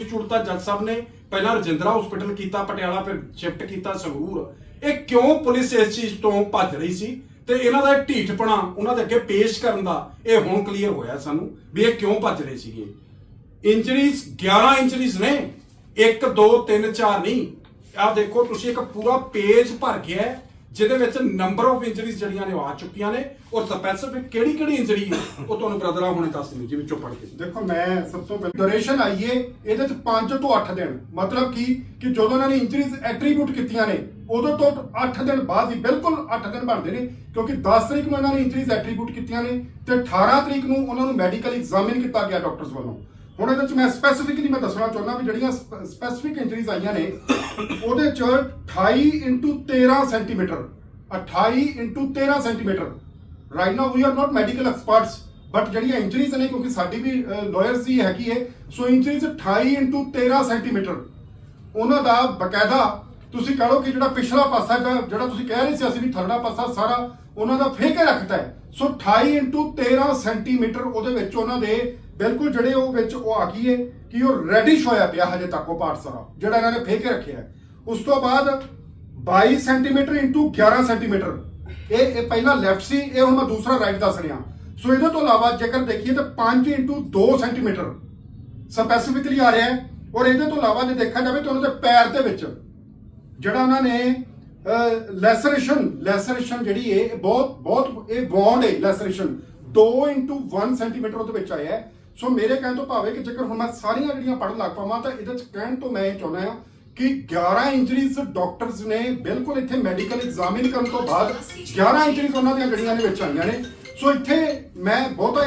Institute ਜੱਜ ਸਾਹਿਬ ਨੇ, ਪਹਿਲਾਂ ਰਜਿੰਦਰਾ ਹਸਪੀਟਲ ਕੀਤਾ, ਪਟਿਆਲਾ ਫਿਰ ਸ਼ਿਫਟ ਕੀਤਾ, ਸੰਗਰੂਰ। ਇਹ ਕਿਉਂ ਪੁਲਿਸ ਇਸ ਚੀਜ਼ ਤੋਂ ਭੱਜ ਰਹੀ ਸੀ? ਤੇ ਇਹਨਾਂ ਦਾ ਢੀਠਪਣਾ, ਉਹਨਾਂ ਦੇ ਅੱਗੇ ਪੇਸ਼ ਕਰਨ ਦਾ ਇਹ ਹੁਣ ਕਲੀਅਰ ਹੋਇਆ ਸਾਨੂੰ ਵੀ ਇਹ ਕਿਉਂ ਭੱਜ ਰਹੇ ਸੀਗੇ। ਇੰਜਰੀਜ਼ 11 ਇੰਜਰੀਜ਼ ਨੇ। 1 2 3 4 ਨਹੀਂ। ਆਹ ਦੇਖੋ, ਤੁਸੀਂ ਇੱਕ ਪੂਰਾ ਪੇਜ ਭਰ ਗਿਆ ਜਿਹਦੇ ਵਿੱਚ ਨੰਬਰ ਆਫ ਇੰਜਰੀਜ਼ ਜਿਹੜੀਆਂ ਨੇ ਉਹ ਆ ਚੁੱਕੀਆਂ ਨੇ ਔਰ ਸਪੈਸੀਫਿਕ ਕਿਹੜੀ ਕਿਹੜੀ ਇੰਜਰੀ ਹੈ, ਉਹ ਤੁਹਾਨੂੰ ਬ੍ਰਦਰਾ ਹੁਣੇ ਦੱਸ ਦਿਓ ਜੀ ਵਿੱਚੋਂ ਪੜ ਕੇ ਦੇਖੋ, ਮੈਂ ਸਭ ਤੋਂ ਪਹਿਲਾਂ ਡਿਊਰੇਸ਼ਨ ਆਈਏ, ਇਹਦੇ ਚ 5 ਤੋਂ 8 ਦਿਨ। ਮਤਲਬ ਕੀ, ਕਿ ਜਦੋਂ ਉਹਨਾਂ ਨੇ ਇੰਜਰੀਜ਼ ਐਟਰੀਬਿਊਟ ਕੀਤੀਆਂ ਨੇ, ਉਦੋਂ ਤੋਂ 8 ਦਿਨ ਬਾਅਦ ਹੀ ਬਿਲਕੁਲ 8 ਦਿਨ ਬਣਦੇ ਨੇ, ਕਿਉਂਕਿ 10 ਤਰੀਕ ਨੂੰ ਇਹਨਾਂ ਨੇ ਇੰਜਰੀਜ਼ ਐਟਰੀਬਿਊਟ ਕੀਤੀਆਂ ਨੇ ਤੇ 18 ਤਰੀਕ ਨੂੰ ਉਹਨਾਂ ਨੂੰ ਮੈਡੀਕਲ ਐਗਜ਼ਾਮਿਨ ਕੀਤਾ ਗਿਆ ਡਾਕਟਰਸ ਵੱਲੋਂ। ਹੁਣ ਇਹਦੇ ਚ ਮੈਂ ਸਪੈਸੀਫਿਕਲੀ ਮੈਂ ਦੱਸਣਾ ਚਾਹੁੰਦਾ ਵੀ ਜਿਹੜੀਆਂ ਸਪੈਸੀਫਿਕ ਇੰਜਰੀਜ਼ ਆਈਆਂ ਨੇ ਉਹਦੇ ਚ 28 13 centimetre 28 13 centimetre right now we are not medical experts but ਜਿਹੜੀਆਂ ਇੰਜਰੀਜ਼ ਨੇ ਕਿਉਂਕਿ ਸਾਡੀ ਵੀ ਲਾਇਰਸ ਦੀ ਹੈਗੀ ਹੈ ਸੋ ਇੰਜਰੀਜ਼ 28 13 ਸੈਂਟੀਮੀਟਰ ਉਹਨਾਂ ਦਾ ਬਕਾਇਦਾ ਤੁਸੀਂ ਕਹ ਲਓ ਕਿ ਜਿਹੜਾ ਪਿਛਲਾ ਪਾਸਾ ਹੈਗਾ, ਜਿਹੜਾ ਤੁਸੀਂ ਕਹਿ ਰਹੇ ਸੀ ਅਸੀਂ ਵੀ ਥਰੜਾ ਪਾਸਾ ਸਾਰਾ ਉਹਨਾਂ ਦਾ ਫੇਕੇ ਰੱਖਤਾ ਹੈ। ਸੋ 28 13 ਸੈਂਟੀਮੀਟਰ ਉਹਦੇ ਵਿੱਚ ਉਹਨਾਂ ਦੇ ਬਿਲਕੁਲ ਜਿਹੜੇ ਉਹ ਵਿੱਚ ਉਹ ਆ ਗਈ ਹੈ ਕਿ ਉਹ ਰੈਡਿਸ਼ ਹੋਇਆ ਪਿਆ ਹਜੇ ਤੱਕ ਉਹ ਪਾਰਟ ਸਾਰਾ, ਜਿਹੜਾ ਇਹਨਾਂ ਨੇ ਫੇਕੇ ਰੱਖਿਆ ਉਸ ਤੋਂ ਬਾਅਦ 22 ਸੈਂਟੀਮੀਟਰ ਇਨਟੂ 11 ਸੈਂਟੀਮੀਟਰ। ਇਹ ਇਹ ਪਹਿਲਾਂ ਲੈਫਟ ਸੀ, ਇਹ ਹੁਣ ਮੈਂ ਦੂਸਰਾ ਰਾਈਟ ਦੱਸ ਰਿਹਾ। ਸੋ ਇਹਦੇ ਤੋਂ ਇਲਾਵਾ ਜੇਕਰ ਦੇਖੀਏ ਤਾਂ 5 ਇਨਟੂ 2 ਸੈਂਟੀਮੀਟਰ ਸਪੈਸੀਫਿਕਲੀ ਆ ਰਿਹਾ ਹੈ। ਔਰ ਇਹਦੇ ਤੋਂ ਇਲਾਵਾ ਜੇ ਦੇਖਿਆ ਜਾਵੇ ਤਾਂ ਉਹਨਾਂ ਦੇ ਪੈਰ ਦੇ ਵਿੱਚ, ਜਿਹੜਾ ਉਹਨਾਂ ਨੇ ਲੈਸਰੇਸ਼ਨ ਲੈਸਰੇਸ਼ਨ ਜਿਹੜੀ ਹੈ ਇਹ ਬਹੁਤ ਬਹੁਤ, ਇਹ ਵੌਂਡ ਹੈ ਲੈਸਰੇਸ਼ਨ 2 1 ਸੈਂਟੀਮੀਟਰ ਉਹਦੇ ਵਿੱਚ ਆਇਆ ਸੋ ਮੇਰੇ ਕਹਿਣ ਤੋਂ ਭਾਵੇਂ ਕਿ ਜੇਕਰ ਹੁਣ ਮੈਂ ਸਾਰੀਆਂ ਜਿਹੜੀਆਂ ਪੜ੍ਹਨ ਲੱਗ ਪਾਵਾਂ, ਤਾਂ ਇਹਦੇ ਚ ਕਹਿਣ ਤੋਂ ਮੈਂ ਇਹ ਚਾਹੁੰਦਾ ਹਾਂ ਕਿ 11 ਇੰਜਰੀਜ਼ ਡਾਕਟਰਸ ਨੇ ਬਿਲਕੁਲ ਇੱਥੇ ਮੈਡੀਕਲ ਐਗਜ਼ਾਮਿਨ ਕਰਨ ਤੋਂ ਬਾਅਦ 11 ਇੰਜਰੀਜ਼ ਉਹਨਾਂ ਦੀਆਂ ਜਿਹੜੀਆਂ ਦੇ ਵਿੱਚ ਆਈਆਂ ਨੇ। ਸੋ ਇੱਥੇ ਮੈਂ ਬਹੁਤਾ